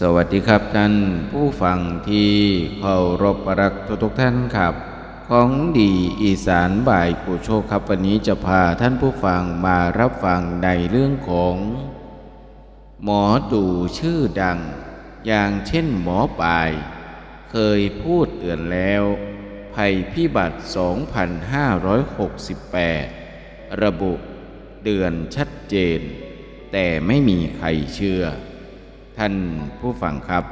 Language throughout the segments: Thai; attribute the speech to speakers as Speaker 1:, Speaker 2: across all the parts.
Speaker 1: สวัสดีครับท่านผู้ฟังที่เคารพรักทุกทุกท่านครับ ของดีอีสานบ่ายกูโชคครับวันนี้จะพาท่านผู้ฟังมารับฟังในเรื่องของ หมอดูชื่อดัง อย่างเช่นหมอปลาย เคยพูดเตือนแล้ว ภัยพิบัติ 2568 ระบุเดือนชัดเจน แต่ไม่มีใครเชื่อ ท่านผู้ฟังครับ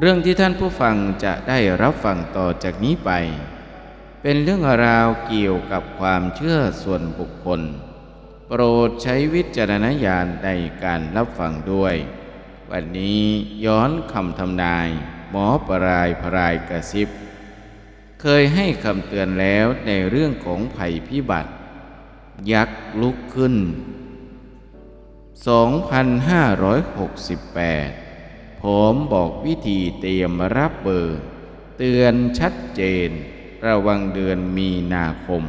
Speaker 1: เรื่องที่ท่านผู้ฟังจะได้รับฟังต่อจากนี้ไป เป็นเรื่องราวเกี่ยวกับความเชื่อส่วนบุคคล โปรดใช้วิจารณญาณในการรับฟังด้วย วันนี้ย้อนคำทำนาย หมอปรายพรายกระซิบ เคยให้คำเตือนแล้วในเรื่องของภัยพิบัติ ยักษ์ลุกขึ้น 2568 ผมบอกวิธีเตรียมรับเบอร์ เตือนชัดเจน ระวังเดือนมีนาคม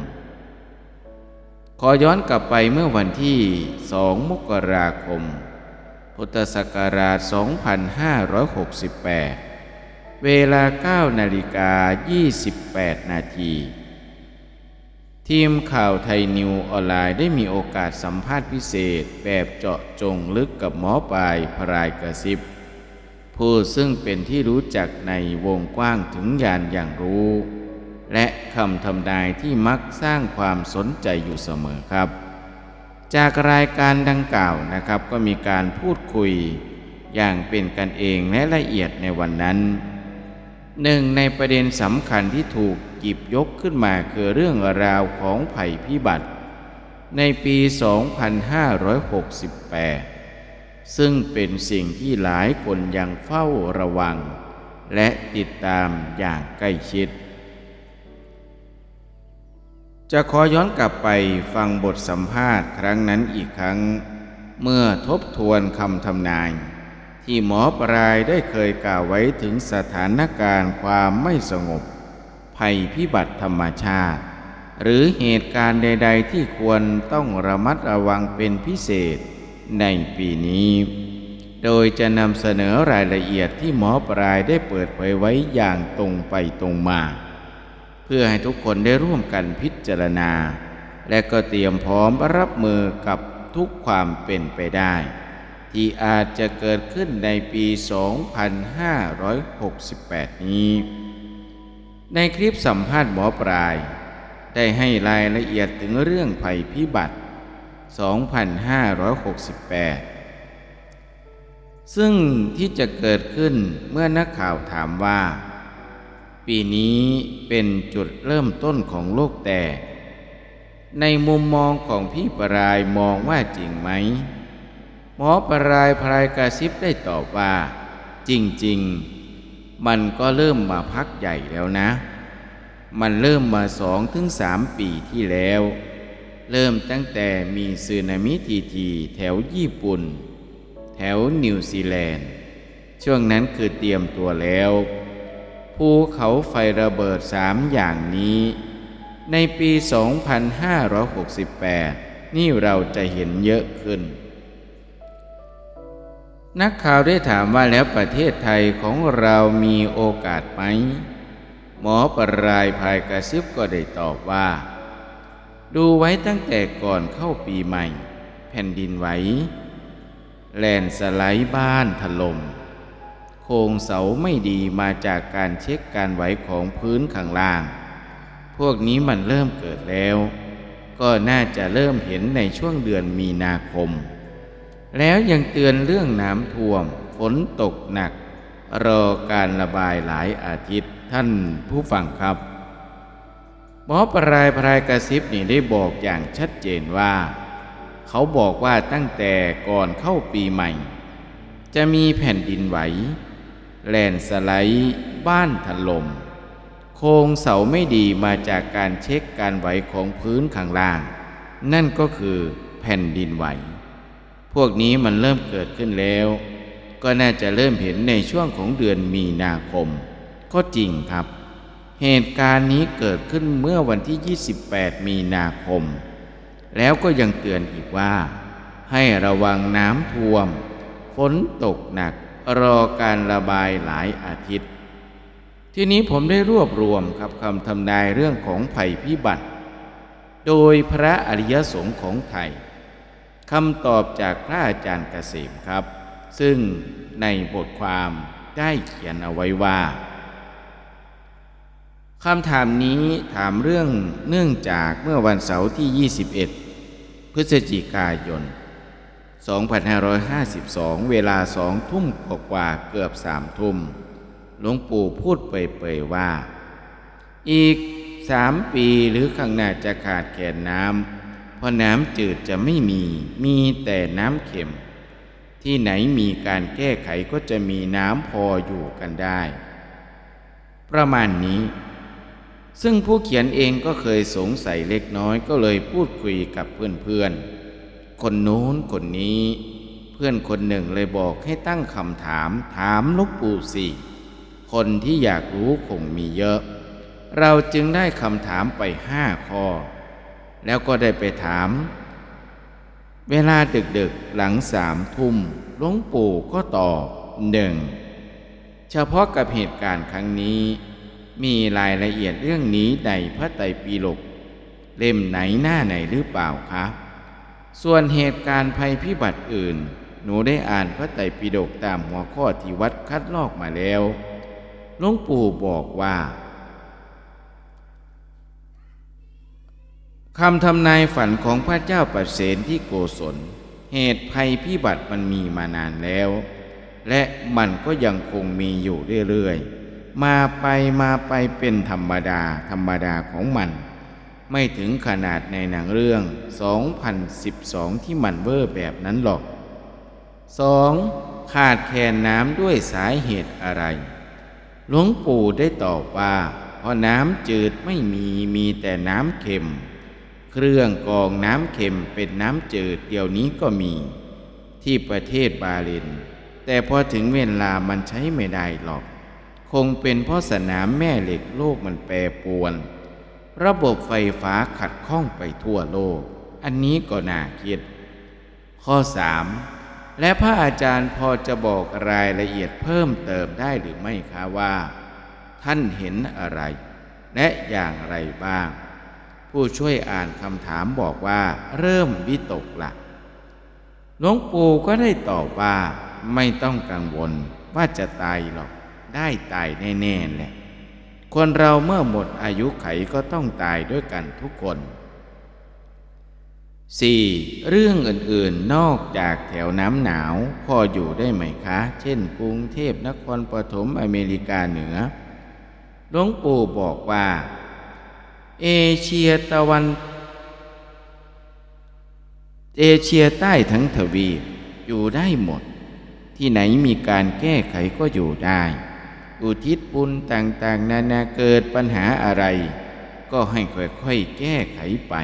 Speaker 1: ขอย้อนกลับไปเมื่อวันที่ 2 มกราคม พุทธศักราช 2568 เวลา 9 นาฬิกา 28 นาที ทีมข่าวไทยนิวออนไลน์ได้มีโอกาสสัมภาษณ์พิเศษแบบเจาะจงลึกกับหมอปลายพรายกระซิบ ผู้ซึ่งเป็นที่รู้จักในวงกว้างถึงยานอย่างรู้ และคำทำนายที่มักสร้างความสนใจอยู่เสมอครับ จากรายการดังกล่าวนะครับก็มีการพูดคุยอย่างเป็นกันเองและละเอียดในวันนั้น หนึ่งในประเด็นสำคัญที่ถูกหยิบยกขึ้นมาคือเรื่องราวของภัยพิบัติ ในปี 2568 ซึ่งเป็นสิ่งที่หลายคนยังเฝ้าระวัง และติดตามอย่างใกล้ชิด จะขอย้อนกลับไปฟังบทสัมภาษณ์ครั้งนั้นอีกครั้ง เมื่อทบทวนคำทำนาย ที่หมอปลายได้เคยกล่าวไว้ถึงสถานการณ์ความไม่สงบ ภัยพิบัติธรรมชาติ หรือเหตุการณ์ใด ๆ ที่ควรต้องระมัดระวังเป็นพิเศษในปีนี้ โดยจะนำเสนอรายละเอียดที่หมอปลายได้เปิดเผยไว้อย่างตรงไปตรงมา เพื่อให้ทุกคนได้ร่วมกันพิจารณา และก็เตรียมพร้อมรับมือกับทุกความเป็นไปได้ ที่อาจจะเกิดขึ้นในปี 2568 นี้ ในคลิปสัมภาษณ์หมอปลาย ได้ให้รายละเอียดถึงเรื่องภัยพิบัติ 2568 ซึ่งที่จะเกิดขึ้นเมื่อนักข่าวถามว่า ปีนี้เป็นจุดเริ่มต้นของโลกแตกในมุมมองของพี่ปรายมองว่าจริงไหม มอปรายพรายกระซิบได้ตอบว่า จริง ๆ มันก็เริ่มมาพักใหญ่แล้วนะ มันเริ่มมาสองถึงสามปีที่แล้ว เริ่มตั้งแต่มีสึนามิทีทีแถวญี่ปุ่น แถวนิวซีแลนด์ ช่วงนั้นคือเตรียมตัวแล้วภูเขาไฟระเบิดสามอย่างนี้ ในปี 2568 นี่เราจะเห็นเยอะขึ้น นักข่าวได้ถามว่าแล้วประเทศไทยของเรามีโอกาสไหม หมอปรายภายกระซิบก็ได้ตอบว่า ดูไว้ตั้งแต่ก่อนเข้าปีใหม่ แผ่นดินไหวแลนสไลด์บ้านถลม่มโครงเสาไม่ดีมาจากการเช็คการไหวของพื้นข้างล่าง พวกนี้มันเริ่มเกิดแล้ว ก็น่าจะเริ่มเห็นในช่วงเดือนมีนาคม แล้วยังเตือนเรื่องน้ำท่วม ฝนตกหนัก รอการระบายหลายอาทิตย์ท่านผู้ฟังครับหมอปรายพรายกระซิบนี่ได้บอกอย่างชัดเจนว่า เขาบอกว่าตั้งแต่ก่อนเข้าปีใหม่ จะมีแผ่นดินไหว แลนสไลด์บ้านถลม่มโครงเสาไม่ดีมาจากการเช็คการไหวของพื้นข้างล่าง นั่นก็คือแผ่นดินไหว พวกนี้มันเริ่มเกิดขึ้นแล้ว ก็น่าจะเริ่มเห็นในช่วงของเดือนมีนาคม ก็จริงครับ เหตุการณ์นี้เกิดขึ้นเมื่อวันที่ 28 มีนาคม แล้วก็ยังเตือนอีกว่า ให้ระวังน้ำท่วม ฝนตกหนัก รอการระบายหลายอาทิตย์ ทีนี้ผมได้รวบรวมครับคำทำนายเรื่องของภัยพิบัติ โดยพระอริยสงฆ์ของไทย คำตอบจากพระอาจารย์เกษมครับ ซึ่งในบทความได้เขียนเอาไว้ว่าคำถามนี้ถามเรื่องเนื่องจากเมื่อวันเสาร์ที่ 21 พฤศจิกายน 2552 เวลาสองทุ่มกว่าเกือบสามทุ่มหลวงปู่พูดเปยๆว่า อีกสามปีหรือข้างหน้าจะขาดแคลนน้ำ ราะน้ำจืดจะไม่มี มีแต่น้ำเค็ม ที่ไหนมีการแก้ไขก็จะมีน้ำพออยู่กันได้ ประมาณนี้ ซึ่งผู้เขียนเองก็เคยสงสัยเล็กน้อยก็เลยพูดคุยกับเพื่อนๆ คนโน้นคนนี้ เพื่อนคนหนึ่งเลยบอกให้ตั้งคำถามถามลูกปู่สิคนที่อยากรู้คงมีเยอะ เราจึงได้คำถามไปห้าข้อ แล้วก็ได้ไปถาม เวลาดึกๆหลังสามทุ่มหลวงปู่ก็ตอบหนึ่งเฉพาะกับเหตุการณ์ครั้งนี้ มีรายละเอียดเรื่องนี้ในพระไตรปิฎกเล่มไหนหน้าไหนหรือเปล่าคะส่วนเหตุการณ์ภัยพิบัติอื่น หนูได้อ่านพระไตรปิฎกตามหัวข้อที่วัดคัดลอกมาแล้วหลวงปู่บอกว่า คำทำนายฝันของพระเจ้าปัสเสนที่โกศล เหตุภัยพิบัติมันมีมานานแล้ว และมันก็ยังคงมีอยู่เรื่อยๆ มาไปมาไปเป็นธรรมดาธรรมดาของมัน ไม่ถึงขนาดในหนังเรื่อง 2012 ที่มันเวอร์แบบนั้นหรอก 2. ขาดแคลนน้ำด้วยสาเหตุอะไร หลวงปู่ได้ตอบว่า เพราะน้ำจืดไม่มีมีแต่น้ำเค็ม เครื่องกองน้ำเค็มเป็นน้ำจืดเดี๋ยวนี้ก็มี ที่ประเทศบาเลนแต่พอถึงเวลามันใช้ไม่ได้หรอก คงเป็นเพราะสนามแม่เหล็กโลกมันแปรปรวน ระบบไฟฟ้าขัดข้องไปทั่วโลก อันนี้ก็น่าคิด ข้อ 3. และพระอาจารย์พอจะบอกรายละเอียดเพิ่มเติมได้หรือไม่คะว่า ท่านเห็นอะไร และอย่างไรบ้าง ผู้ช่วยอ่านคำถามบอกว่า เริ่มวิตกละหลวงปู่ก็ได้ตอบว่า ไม่ต้องกังวลว่าจะตายหรอก ได้ตายแน่ๆแหละคนเราเมื่อหมดอายุไขก็ต้องตายด้วยกันทุกคน 4. เรื่องอื่นๆนอกจากแถวน้ำหนาวพออยู่ได้ไหมคะ เช่นกรุงเทพนครปฐมอเมริกาเหนือหลวงปู่บอกว่า เอเชียตะวัน เอเชียใต้ทั้งทวีปอยู่ได้หมด ที่ไหนมีการแก้ไขก็อยู่ได้ อุทิศบุญต่างๆ นานาเกิดปัญหาอะไร ก็ให้ค่อยๆแก้ไขไป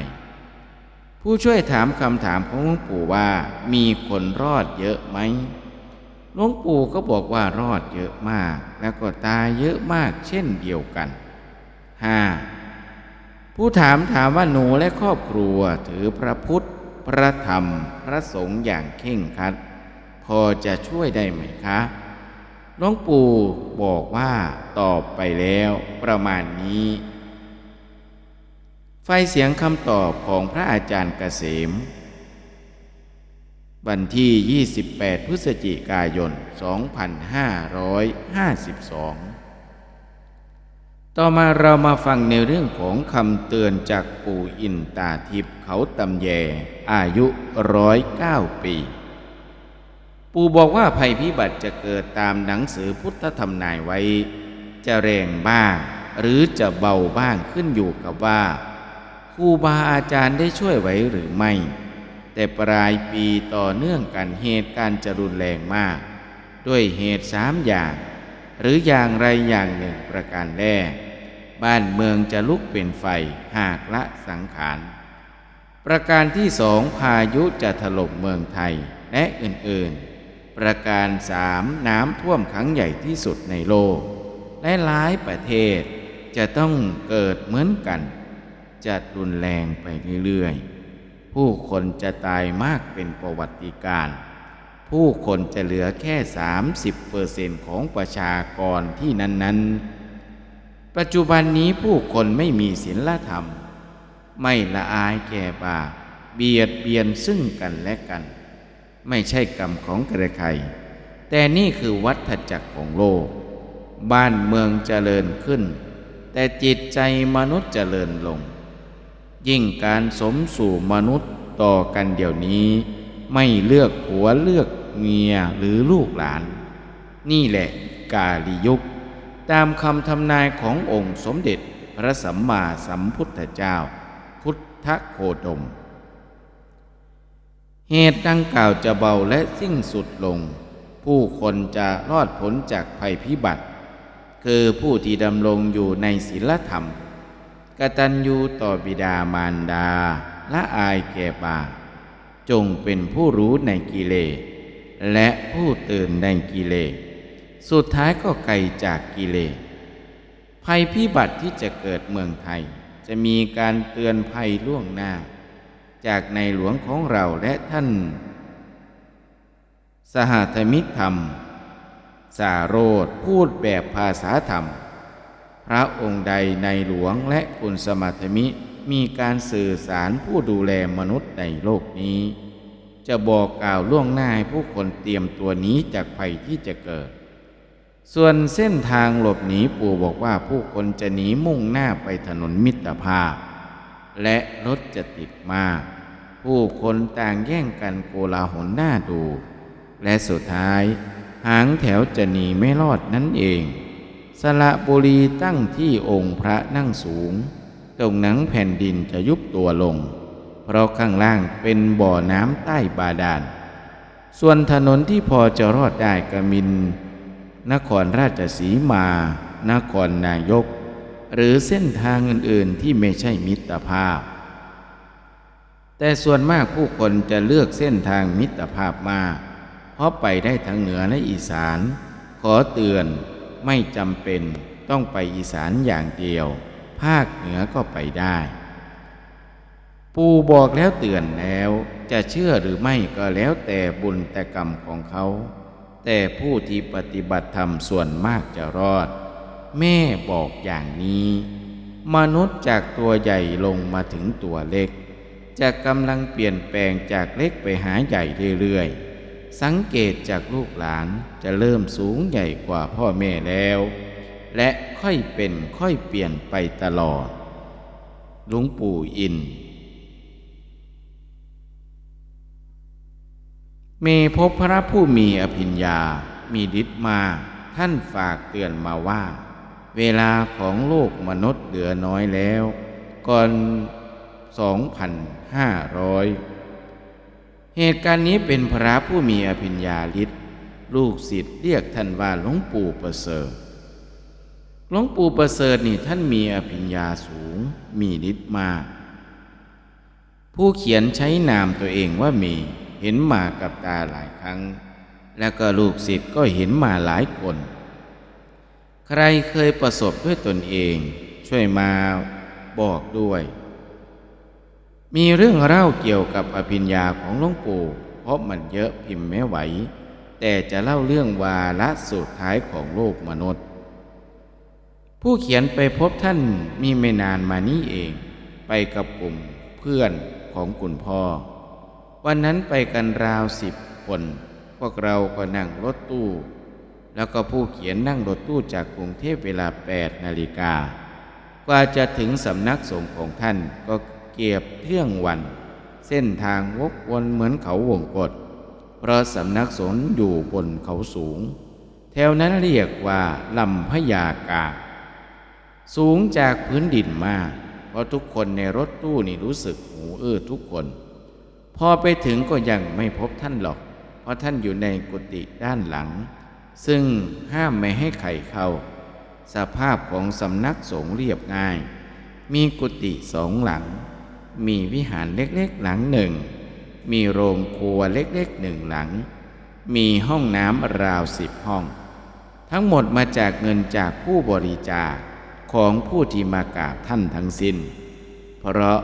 Speaker 1: ผู้ช่วยถามคำถามของหลวงปู่ว่ามีคนรอดเยอะไหมหลวงปู่ก็บอกว่ารอดเยอะมาก แล้วก็ตายเยอะมากเช่นเดียวกัน 5. ผู้ถามถามว่าหนูและครอบครัวถือพระพุทธ พระธรรม พระสงฆ์อย่างเข่งคัด พอจะช่วยได้ไหมคะหลวงปู่บอกว่าตอบไปแล้วประมาณนี้ ไฟเสียงคำตอบของพระอาจารย์เกษม วันที่ 28 พฤศจิกายน 2552 ต่อมาเรามาฟังในเรื่องของคำเตือนจากปู่อินตาทิพย์เขาตำแย อายุร้อยเก้าปี ปู่บอกว่าภัยพิบัติจะเกิดตามหนังสือพุทธธรรมนายไว้ จะแรงบ้าง หรือจะเบาบ้างขึ้นอยู่กับว่าครูบาอาจารย์ได้ช่วยไว้หรือไม่ แต่ปลายปีต่อเนื่องกันเหตุการณ์จะรุนแรงมาก ด้วยเหตุสามอย่างหรืออย่างไรอย่างหนึ่งประการแรก บ้านเมืองจะลุกเป็นไฟหากละสังขาร ประการที่สองพายุจะถล่มเมืองไทยและอื่นๆ ประการสามน้ำท่วมครั้งใหญ่ที่สุดในโลก และหลายประเทศจะต้องเกิดเหมือนกัน จะรุนแรงไปเรื่อยๆ ผู้คนจะตายมากเป็นประวัติการ ผู้คนจะเหลือแค่ 30%ของประชากรที่นั้นๆ ปัจจุบันนี้ผู้คนไม่มีศีลธรรม ไม่ละอายแก่บาปเบียดเบียนซึ่งกันและกัน ไม่ใช่กรรมของใครแต่นี่คือวัฏจักรของโลก บ้านเมืองเจริญขึ้น แต่จิตใจมนุษย์เจริญลง ยิ่งการสมสู่มนุษย์ต่อกันเดี๋ยวนี้ ไม่เลือกผัวเลือกเมียหรือลูกหลาน นี่แหละกาลิยุค ตามคำทำนายขององค์สมเด็จพระสัมมาสัมพุทธเจ้า พุทธโคดม เหตุดังกล่าวจะเบาและสิ้นสุดลง ผู้คนจะรอดพ้นจากภัยพิบัติ คือผู้ที่ดำรงอยู่ในศีลธรรมกตัญญูต่อบิดามารดาละอายแก่บาจงเป็นผู้รู้ในกิเลสและผู้ตื่นในกิเลส สุดท้ายก็ไกลจากกิเลส ภัยพิบัติที่จะเกิดเมืองไทย จะมีการเตือนภัยล่วงหน้า จากในหลวงของเราและท่าน สหธมิตรธรรม สาโรธพูดแบบภาษาธรรม พระองค์ใดในหลวงและคุณสมัทมิมีการสื่อสารผู้ดูแลมนุษย์ในโลกนี้ จะบอกกล่าวล่วงหน้าให้ผู้คนเตรียมตัวหนี้จากภัยที่จะเกิด ส่วนเส้นทางหลบหนีปู่บอกว่าผู้คนจะหนีมุ่งหน้าไปถนนมิตรภาพ และรถจะติดมาก ผู้คนต่างแย่งกันโกลาหลหน้าดู และสุดท้าย หางแถวจะหนีไม่รอดนั่นเอง สระบุรีตั้งที่องค์พระนั่งสูง ตรงหนังแผ่นดินจะยุบตัวลง เพราะข้างล่างเป็นบ่อน้ำใต้บาดาล ส่วนถนนที่พอจะรอดได้กมิน นครราชสีมา นครนายก หรือเส้นทางอื่นๆที่ไม่ใช่มิตรภาพ แต่ส่วนมากผู้คนจะเลือกเส้นทางมิตรภาพมาก เพราะไปได้ทั้งเหนือและอีสาน ขอเตือนไม่จำเป็นต้องไปอีสานอย่างเดียว ภาคเหนือก็ไปได้ ปู่บอกแล้วเตือนแล้วจะเชื่อหรือไม่ก็แล้วแต่บุญแต่กรรมของเขา แต่ผู้ที่ปฏิบัติธรรมส่วนมากจะรอด แม่บอกอย่างนี้ มนุษย์จากตัวใหญ่ลงมาถึงตัวเล็ก จะกำลังเปลี่ยนแปลงจากเล็กไปหาใหญ่เรื่อยๆ สังเกตจากลูกหลานจะเริ่มสูงใหญ่กว่าพ่อแม่แล้ว และค่อยเป็นค่อยเปลี่ยนไปตลอดหลวงปู่อิน เมพบพระผู้มีอภิญญา มีฤทธิ์มา ท่านฝากเตือนมาว่า เวลาของโลกมนุษย์เหลือน้อยแล้ว ก่อน 2,500 เหตุการณ์นี้เป็นพระผู้มีอภิญญาฤทธิ์ลูกศิษย์เรียกท่านว่าหลวงปู่ประเสริฐหลวงปู่ประเสริฐนี่ท่านมีอภิญญาสูง มีฤทธิ์มาก ผู้เขียนใช้นามตัวเองว่ามี เห็นมากับตาหลายครั้ง แล้วก็ลูกศิษย์ก็เห็นมาหลายคน ใครเคยประสบด้วยตนเอง ช่วยมาบอกด้วย มีเรื่องเล่าเกี่ยวกับอภิญญาของหลวงปู่เพราะมันเยอะพิมพ์ไม่ไหว แต่จะเล่าเรื่องวาระสุดท้ายของโลกมนุษย์ ผู้เขียนไปพบท่านมีไม่นานมานี้เอง ไปกับกลุ่มเพื่อนของคุณพ่อ วันนั้นไปกันราวสิบคน พวกเราก็นั่งรถตู้ แล้วก็ผู้เขียนนั่งรถตู้จากกรุงเทพเวลา8นาฬิกากว่าจะถึงสำนักสงฆ์ของท่านก็เกียบเที่ยงวัน เส้นทางวกวนเหมือนเขาวงกฏเพราะสำนักสงฆ์อยู่บนเขาสูง แถวนั้นเรียกว่าลำพญากาสูงจากพื้นดินมาก เพราะทุกคนในรถตู้นี่รู้สึกหูอื้อทุกคน พอไปถึงก็ยังไม่พบท่านหรอก เพราะท่านอยู่ในกุฏิด้านหลัง ซึ่งห้ามไม่ให้ใครเข้า สภาพของสำนักสงฆ์เรียบง่าย มีกุฏิสองหลัง มีวิหารเล็กๆหลังหนึ่ง มีโรงครัวเล็กๆหนึ่งหลัง มีห้องน้ำราวสิบห้อง ทั้งหมดมาจากเงินจากผู้บริจาคของผู้ที่มากราบท่านทั้งสิน้น เพราะ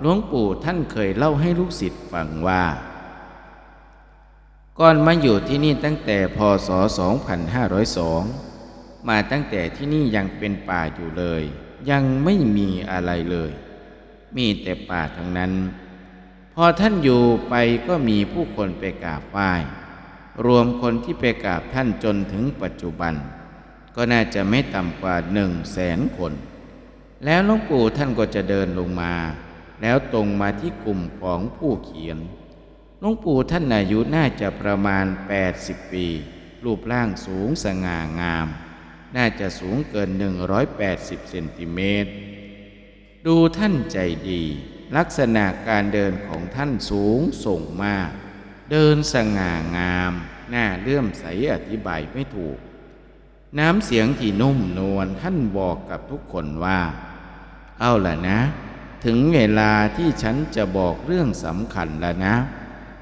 Speaker 1: หลวงปู่ท่านเคยเล่าให้ลูกศิษย์ฟังว่า ก่อนมาอยู่ที่นี่ตั้งแต่พศ 2502 มาตั้งแต่ที่นี่ยังเป็นป่าอยู่เลย ยังไม่มีอะไรเลย มีแต่ป่าทั้งนั้น พอท่านอยู่ไปก็มีผู้คนไปกราบไหว้รวมคนที่ไปกราบท่านจนถึงปัจจุบัน ก็น่าจะไม่ต่ำกว่าหนึ่งแสนคน แล้วหลวงปู่ท่านก็จะเดินลงมา แล้วตรงมาที่กลุ่มของผู้เขียนหลวงปู่ท่านอายุน่าจะประมาณ 80 ปี รูปร่างสูงสง่างาม น่าจะสูงเกิน 180 เซนติเมตร ดูท่านใจดี ลักษณะการเดินของท่านสูงส่งมาก เดินสง่างาม หน้าเลื่อมใสอธิบายไม่ถูก น้ำเสียงที่นุ่มนวลท่านบอกกับทุกคนว่า เอาล่ะนะ ถึงเวลาที่ฉันจะบอกเรื่องสำคัญแล้วนะ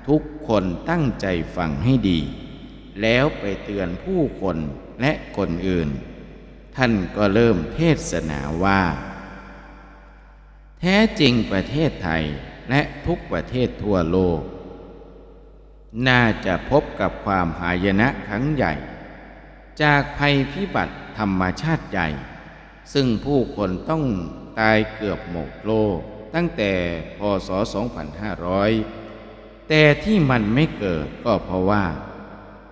Speaker 1: ทุกคนตั้งใจฟังให้ดี แล้วไปเตือนผู้คนและคนอื่น ท่านก็เริ่มเทศนาว่า แท้จริงประเทศไทยและทุกประเทศทั่วโลก น่าจะพบกับความหายนะครั้งใหญ่ จากภัยพิบัติธรรมชาติใหญ่ ซึ่งผู้คนต้องตายเกือบหมดโลก ตั้งแต่พศ 2500 แต่ที่มันไม่เกิดก็เพราะว่า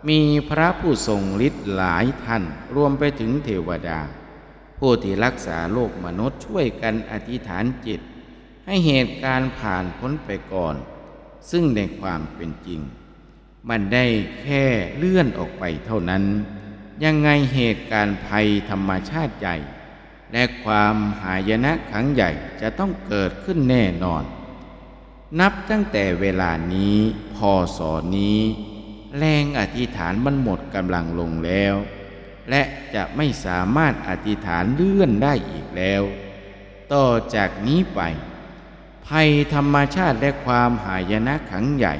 Speaker 1: มีพระผู้ทรงฤทธิ์หลายท่านรวมไปถึงเทวดา ผู้ที่รักษาโลกมนุษย์ช่วยกันอธิษฐานจิต ให้เหตุการณ์ผ่านพ้นไปก่อน ซึ่งในความเป็นจริง มันได้แค่เลื่อนออกไปเท่านั้น ยังไงเหตุการณ์ภัยธรรมชาติใหญ่ และความหายนะครั้งใหญ่จะต้องเกิดขึ้นแน่นอน นับตั้งแต่เวลานี้พอสอนี้ แรงอธิษฐานมันหมดกำลังลงแล้ว และจะไม่สามารถอธิษฐานเลื่อนได้อีกแล้ว ต่อจากนี้ไป ภัยธรรมชาติและความหายนะครั้งใหญ่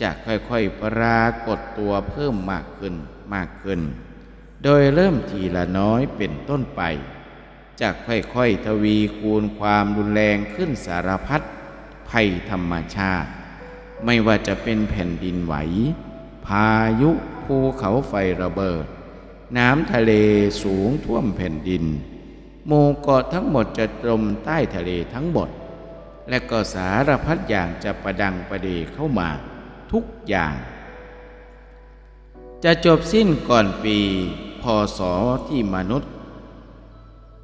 Speaker 1: จะค่อยๆปรากฏตัวเพิ่มมากขึ้นมากขึ้น โดยเริ่มทีละน้อยเป็นต้นไป จะค่อยๆทวีคูณความรุนแรงขึ้นสารพัดภัยธรรมชาติ ไม่ว่าจะเป็นแผ่นดินไหว พายุภูเขาไฟระเบิด น้ำทะเลสูงท่วมแผ่นดินหมู่เกาะทั้งหมดจะจมใต้ทะเลทั้งหมด และก็สารพัดอย่างจะประดังประเดเข้ามาทุกอย่าง จะจบสิ้นก่อนปีพศที่มนุษย์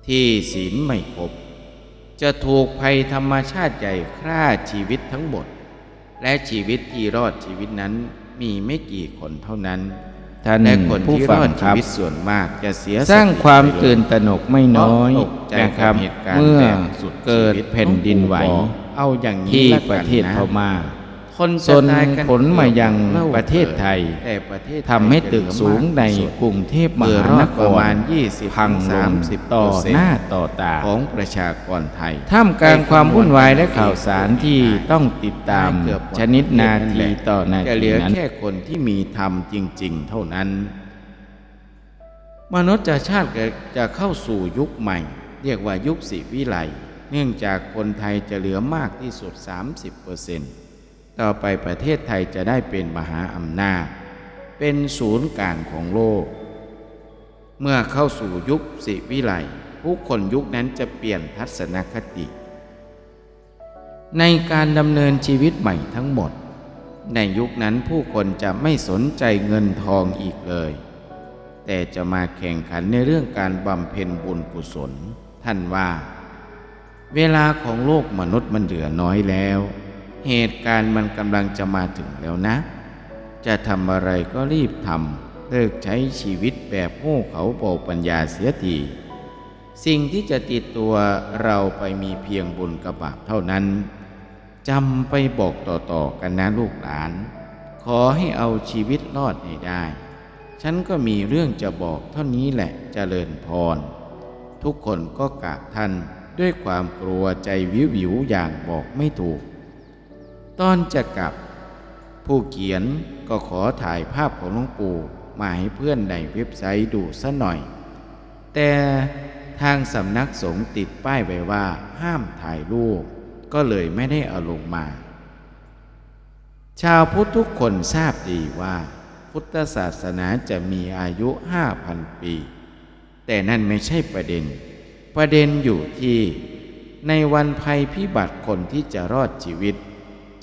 Speaker 1: ที่ศีลไม่ครบ จะถูกภัยธรรมชาติใหญ่ฆ่าชีวิตทั้งหมด และชีวิตที่รอดชีวิตนั้นมีไม่กี่คนเท่านั้น
Speaker 2: ท่าน
Speaker 1: และคน
Speaker 2: ผู้
Speaker 1: ที่
Speaker 2: ฟั
Speaker 1: รงอด
Speaker 2: ค
Speaker 1: ชี
Speaker 2: รับ
Speaker 1: วิตส่วนมากจะเสีย
Speaker 2: สร้าง
Speaker 1: ติ
Speaker 2: ความ
Speaker 1: ไปเลย
Speaker 2: ตื่นตระหนกไม่น้อย
Speaker 1: เพราะตกใจ
Speaker 2: นะครับ
Speaker 1: กับเหตุการณ์
Speaker 2: เมื่อ
Speaker 1: แบบสุด
Speaker 2: เกิด
Speaker 1: ชีวิต
Speaker 2: แผ่นดินไหว
Speaker 1: เอาอย่างนี้
Speaker 2: ที่
Speaker 1: ละกัน
Speaker 2: ประเทศ
Speaker 1: นะ
Speaker 2: พม่า
Speaker 1: คน
Speaker 2: จน
Speaker 1: จะตายกัน
Speaker 2: ผลมายัง
Speaker 1: เล่า
Speaker 2: ประเทศไทย
Speaker 1: แต่ประเทศไทย
Speaker 2: ทำให้ตึก
Speaker 1: จะเหลือ
Speaker 2: สูงใน
Speaker 1: มากที่สุด
Speaker 2: กรุงเทพม
Speaker 1: เกิด
Speaker 2: หารน
Speaker 1: อด
Speaker 2: ค
Speaker 1: ประ
Speaker 2: ร
Speaker 1: มาณ 20
Speaker 2: พังลง
Speaker 1: 30
Speaker 2: ต่อหน้าต่อตา
Speaker 1: ของประชากรไทย
Speaker 2: ท่ามกลางความวุ่นวายและข่าวสารที่ต้องติดตาม
Speaker 1: เกือบหมด
Speaker 2: ชนิดนา
Speaker 1: ประเทศ
Speaker 2: ที
Speaker 1: แหละ
Speaker 2: ต่อนา
Speaker 1: จะเห
Speaker 2: ที
Speaker 1: ลือ
Speaker 2: นั้น
Speaker 1: แค่คนที่มีธรรมจริง ๆ เท่านั้น มนุษย์ชาติจะเข้าสู่ยุคใหม่ เรียกว่ายุคสีวิไลเนื่องจากคนไทยจะเหลือมากที่สุด 30%ต่ ต่อไปประเทศไทยจะได้เป็นมหาอำนาจ เป็นศูนย์กลางของโลก เมื่อเข้าสู่ยุคสิวิไลผู้คนยุคนั้นจะเปลี่ยนทัศนคติ ในการดำเนินชีวิตใหม่ทั้งหมด ในยุคนั้นผู้คนจะไม่สนใจเงินทองอีกเลย แต่จะมาแข่งขันในเรื่องการบำเพ็ญบุญกุศล ท่านว่า เวลาของโลกมนุษย์มันเหลือน้อยแล้ว เหตุการณ์มันกำลังจะมาถึงแล้วนะ จะทำอะไรก็รีบทำเลิกใช้ชีวิตแบบโง่เขาเบาปัญญาเสียทีสิ่งที่จะติดตัวเราไปมีเพียงบุญกับบาปเท่านั้นจำไปบอกต่อๆกันนะลูกหลาน ขอให้เอาชีวิตรอดให้ได้ ฉันก็มีเรื่องจะบอกเท่านี้แหละเจริญพร ทุกคนก็กราบท่านด้วยความกลัวใจวิววิวอย่างบอกไม่ถูก ตอนจะกลับ ผู้เขียนก็ขอถ่ายภาพของหลวงปู่มาให้เพื่อนในเว็บไซต์ดูซะหน่อย แต่ทางสำนักสงฆ์ติดป้ายไว้ว่าห้ามถ่ายรูป ก็เลยไม่ได้เอาลงมา ชาวพุทธทุกคนทราบดีว่า พุทธศาสนาจะมีอายุห้าพันปี แต่นั่นไม่ใช่ประเด็น ประเด็นอยู่ที่ ในวันภัยพิบัติคนที่จะรอดชีวิต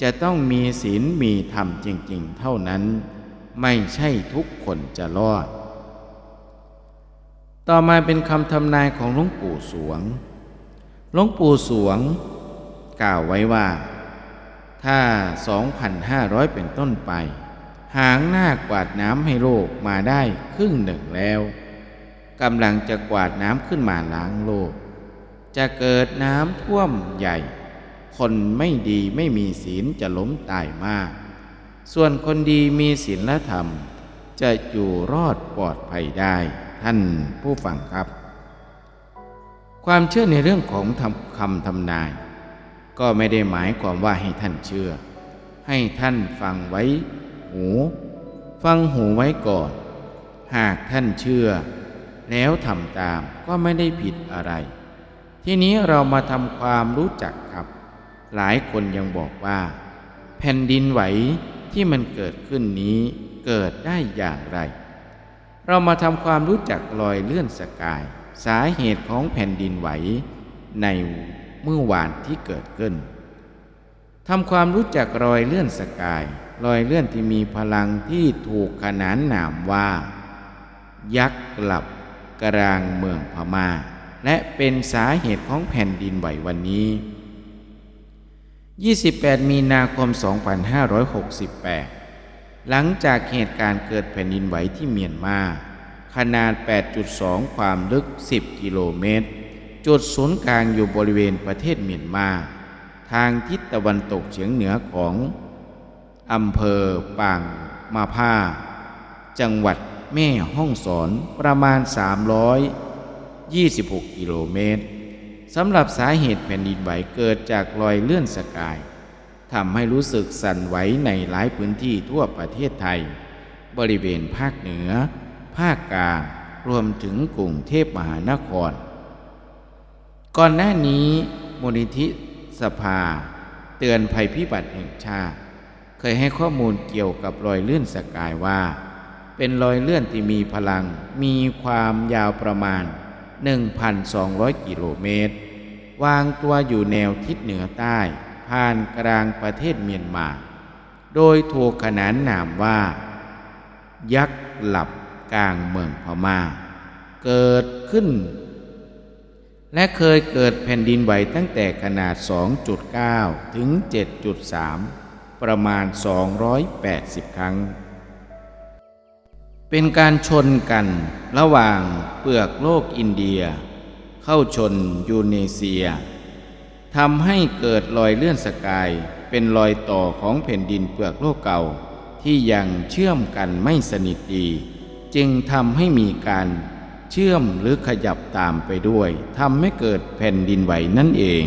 Speaker 1: จะต้องมีศีลมีธรรมจริง ๆ เท่านั้น ไม่ใช่ทุกคนจะรอด ต่อมาเป็นคำทำนายของหลวงปู่สวง หลวงปู่สวง กล่าวไว้ว่า ถ้า 2,500 เป็นต้นไป หางหน้ากวาดน้ำให้โลกมาได้ครึ่งหนึ่งแล้วกำลังจะกวาดน้ำขึ้นมาล้างโลก จะเกิดน้ำท่วมใหญ่ คนไม่ดีไม่มีศีลจะล้มตายมาก ส่วนคนดีมีศีลและธรรม จะอยู่รอดปลอดภัยได้ท่านผู้ฟังครับ ความเชื่อในเรื่องของทำคำทำนาย ก็ไม่ได้หมายความว่าให้ท่านเชื่อ ให้ท่านฟังไว้หู ฟังหูไว้ก่อน หากท่านเชื่อ แล้วทำตามก็ไม่ได้ผิดอะไร ทีนี้เรามาทำความรู้จักครับ หลายคนยังบอกว่า แผ่นดินไหวที่มันเกิดขึ้นนี้เกิดได้อย่างไร เรามาทำความรู้จักรอยเลื่อนสกาย สาเหตุของแผ่นดินไหว ในเมื่อวานที่เกิดขึ้นทำความรู้จักรอยเลื่อนสกาย รอยเลื่อนที่มีพลังที่ถูกขนานนามว่า ยักษ์กลับกลางเมืองพมา่า และเป็นสาเหตุของแผ่นดินไหววันนี้ 28 มีนาคม 2568 หลังจากเหตุการณ์เกิดแผ่นดินไหวที่เมียนมา ขนาด 8.2 ความลึก 10 กิโลเมตร จุดศูนย์กลางอยู่บริเวณประเทศเมียนมา ทางทิศตะวันตกเฉียงเหนือของอำเภอปางมาผ้าจังหวัดแม่ห้องสอนประมาณ 326 กิโลเมตร สำหรับสาเหตุแผ่นดินไหวเกิดจากรอยเลื่อนสกายทำให้รู้สึกสั่นไหวในหลายพื้นที่ทั่วประเทศไทย บริเวณภาคเหนือ ภาคกลางรวมถึงกรุงเทพมหานคร ก่อนหน้านี้มูลนิธิสภา เตือนภัยพิบัติแห่งชาติ เคยให้ข้อมูลเกี่ยวกับรอยเลื่อนสกายว่า เป็นรอยเลื่อนที่มีพลังมีความยาวประมาณ 1,200 กิโลเมตร วางตัวอยู่แนวทิศเหนือใต้ ผ่านกลางประเทศเมียนมา โดยถูกขนานนามว่า ยักษ์หลับกลางเมืองพมา่า เกิดขึ้น และเคยเกิดแผ่นดินไหวตั้งแต่ขนาด 2.9 ถึง 7.3 ประมาณ 280 ครั้ง เป็นการชนกันระหว่างเปลือกโลกอินเดีย เข้าชนยูเนเซียทำให้เกิดรอยเลื่อนสกายเป็นรอยต่อของแผ่นดินเปลือกโลกเก่า ที่ยังเชื่อมกันไม่สนิทดี จึงทำให้มีการเชื่อมหรือขยับตามไปด้วยทำให้เกิดแผ่นดินไหวนั่นเอง